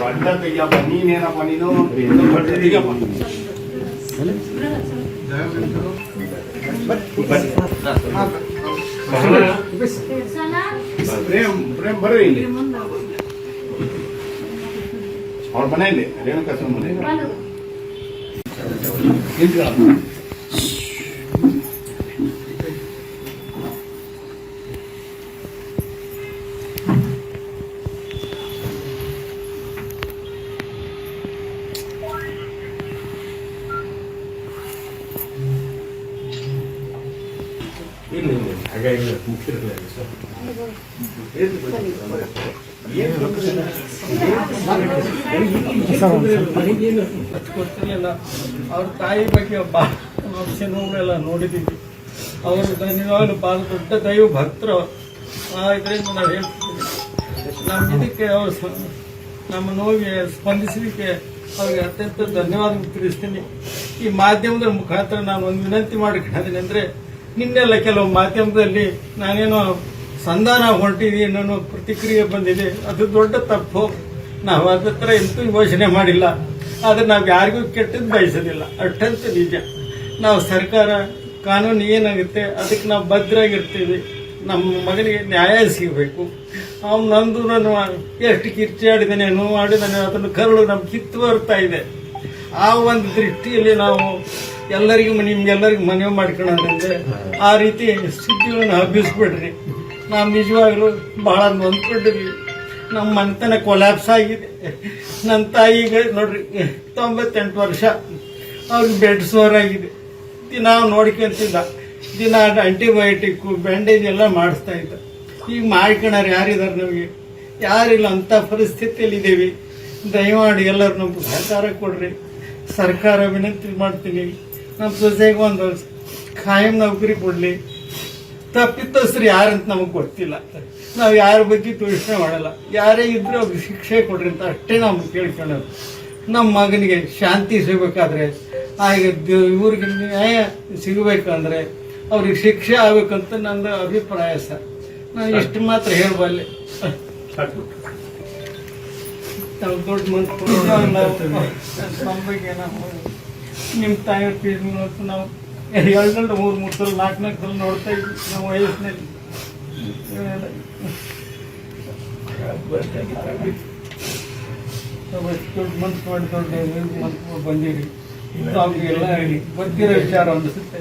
ಬಂಡ ತೆಗಿಯಪ್ಪ ನೀನೇನಪ್ಪ ನೀನು ಬಂಡ ತೆಗಿಯಪ್ಪ ಪ್ರೇಮ್ ಪ್ರೇಮ್ ಬರ್ರಿ ಇಲ್ಲಿ ಅವ್ರ ಮನೆಯಲ್ಲಿ ರೇಣುಕಾ ಸ್ವಾಮಿ ಮನೆ ಹಾಗಾಗಿ ಸರ್ ಅವ್ರ ತಾಯಿ ಬಗ್ಗೆ ಒಬ್ಬ ನೋಡಿದೀವಿ. ಅವರು ನಿಜವಾಗ್ಲೂ ಭಾಳ ದೊಡ್ಡ ದೈವ ಭಕ್ತರು. ಇದ್ರಿಂದ ನಾವು ಹೇಳ್ತೀವಿ. ನಮ್ಮ ಇದಕ್ಕೆ ಅವರು ನಮ್ಮ ನೋವಿಗೆ ಸ್ಪಂದಿಸಲಿಕ್ಕೆ ಅವ್ರಿಗೆ ಅತ್ಯಂತ ಧನ್ಯವಾದ ತಿಳಿಸ್ತೀನಿ. ಈ ಮಾಧ್ಯಮದ ಮುಖಾಂತರ ನಾನು ಒಂದು ವಿನಂತಿ ಮಾಡಿಕೊಂಡಿದ್ದೀನಿ ಅಂದರೆ ನಿನ್ನೆಲ್ಲ ಕೆಲವು ಮಾಧ್ಯಮದಲ್ಲಿ ನಾನೇನೋ ಸಂಧಾನ ಹೊರಟಿದ್ದೀನಿ ಅನ್ನೋ ಪ್ರತಿಕ್ರಿಯೆ ಬಂದಿದೆ. ಅದು ದೊಡ್ಡ ತಪ್ಪು. ನಾವು ಅದ್ರ ಥರ ಎಂತೂ ಯೋಚನೆ ಮಾಡಿಲ್ಲ. ಆದರೆ ನಾವು ಯಾರಿಗೂ ಕೆಟ್ಟದ್ದು ಬಯಸೋದಿಲ್ಲ. ಅಷ್ಟಂತ ನಿಜ. ನಾವು ಸರ್ಕಾರ ಕಾನೂನು ಏನಾಗುತ್ತೆ, ಅದಕ್ಕೆ ನಾವು ಭದ್ರಾಗಿರ್ತೀವಿ. ನಮ್ಮ ಮಗನಿಗೆ ನ್ಯಾಯ ಸಿಗಬೇಕು. ಅವ್ನು ನಂದು ನಾನು ಎಷ್ಟು ಕಿರ್ಚಾಡಿದ್ದಾನೆ ನೋವು ಆಡಿದ್ದಾನೆ ಅದನ್ನು ಕರಳು ನಮ್ಮ ಕಿತ್ತು ಬರ್ತಾ ಇದೆ. ಆ ಒಂದು ದೃಷ್ಟಿಯಲ್ಲಿ ನಾವು ಎಲ್ಲರಿಗೂ ನಿಮ್ಗೆಲ್ಲರಿಗೂ ಮನವಿ ಮಾಡ್ಕೊಳ್ಳೋದಂದ್ರೆ ಆ ರೀತಿ ಸ್ಥಿತಿಗಳನ್ನ ಹಬ್ಬಿಸ್ಬಿಡ್ರಿ. ನಾವು ನಿಜವಾಗ್ಲೂ ಬಹಳ ನೊಂದ್ಕೊಂಡಿದ್ವಿ ನಮ್ಮ ಮನೆತನ ಕೊಲ್ಯಾಪ್ಸ್ ಆಗಿದೆ. ನನ್ನ ತಾಯಿಗೆ ನೋಡ್ರಿ, ತೊಂಬತ್ತೆಂಟು ವರ್ಷ. ಅವ್ರಿಗೆ ಬೆಡ್ ಸೋರ್ ಆಗಿದೆ. ದಿನ ನೋಡ್ಕೊಂತಿದ್ದ ದಿನ ಆಂಟಿಬಯೋಟಿಕ್ಕು ಬ್ಯಾಂಡೇಜ್ ಎಲ್ಲ ಮಾಡಿಸ್ತಾ ಇದ್ದ. ಈಗ ಮಾಡ್ಕೊಳ್ಳೋರು ಯಾರಿದ್ದಾರೆ ನಮಗೆ? ಯಾರಿಲ್ಲ ಅಂಥ ಪರಿಸ್ಥಿತಿಯಲ್ಲಿ ಇದ್ದೀವಿ ದಯಮಾಡಿ ಎಲ್ಲರೂ ನಮ್ಗೆ ಸಹಕಾರ ಕೊಡ್ರಿ. ಸರ್ಕಾರ ವಿನಂತಿ ಮಾಡ್ತೀನಿ. ನಮ್ಮ ಸೊಸೆಗೆ ಒಂದು ಖಾಯಂ ನೌಕರಿ ಕೊಡಲಿ. ತಪ್ಪಿತಸ್ಥರು ಯಾರಂತ ನಮಗೆ ಗೊತ್ತಿಲ್ಲ. ನಾವು ಯಾರ ಬಗ್ಗೆ ದೂಷಣೆ ಮಾಡಲ್ಲ. ಯಾರೇ ಇದ್ರೂ ಅವ್ರಿಗೆ ಶಿಕ್ಷೆ ಕೊಡ್ರಿ ಅಂತ ಅಷ್ಟೇ ನಾವು ಕೇಳ್ಕೊಳ್ಳೋದು. ನಮ್ಮ ಮಗನಿಗೆ ಶಾಂತಿ ಸಿಗಬೇಕಾದ್ರೆ ಹಾಗೆ ಇವ್ರಿಗೆ ನ್ಯಾಯ ಸಿಗಬೇಕಂದ್ರೆ ಅವ್ರಿಗೆ ಶಿಕ್ಷೆ ಆಗಬೇಕಂತ ನನ್ನ ಅಭಿಪ್ರಾಯ ಸರ್. ನಾನು ಇಷ್ಟು ಮಾತ್ರ ಹೇಳಬಲ್ಲೆ. ನಾವು ದೊಡ್ಡ ಮನ್ಸು. ನಮ್ಮ ತಾಯಿಯವ್ರ ಫೀಸ್ ನಾವು ಎರಡೆರಡು ಮೂರು ಮೂರು ಸಲ ನಾಲ್ಕು ನಾಲ್ಕು ಸಲ ನೋಡ್ತಾ ಇದ್ವಿ ನಮ್ಮ ವಯಸ್ಸಿನಲ್ಲಿ. ಮಂತ್ ದೊಡ್ಡ ಮನ್ಸು ಮಾಡಿ ದೊಡ್ಡ ಮನ್ಸು ಬಂದಿರಿ ಹೇಳಿ ಗೊತ್ತಿರೋ ವಿಚಾರ ಅನಿಸುತ್ತೆ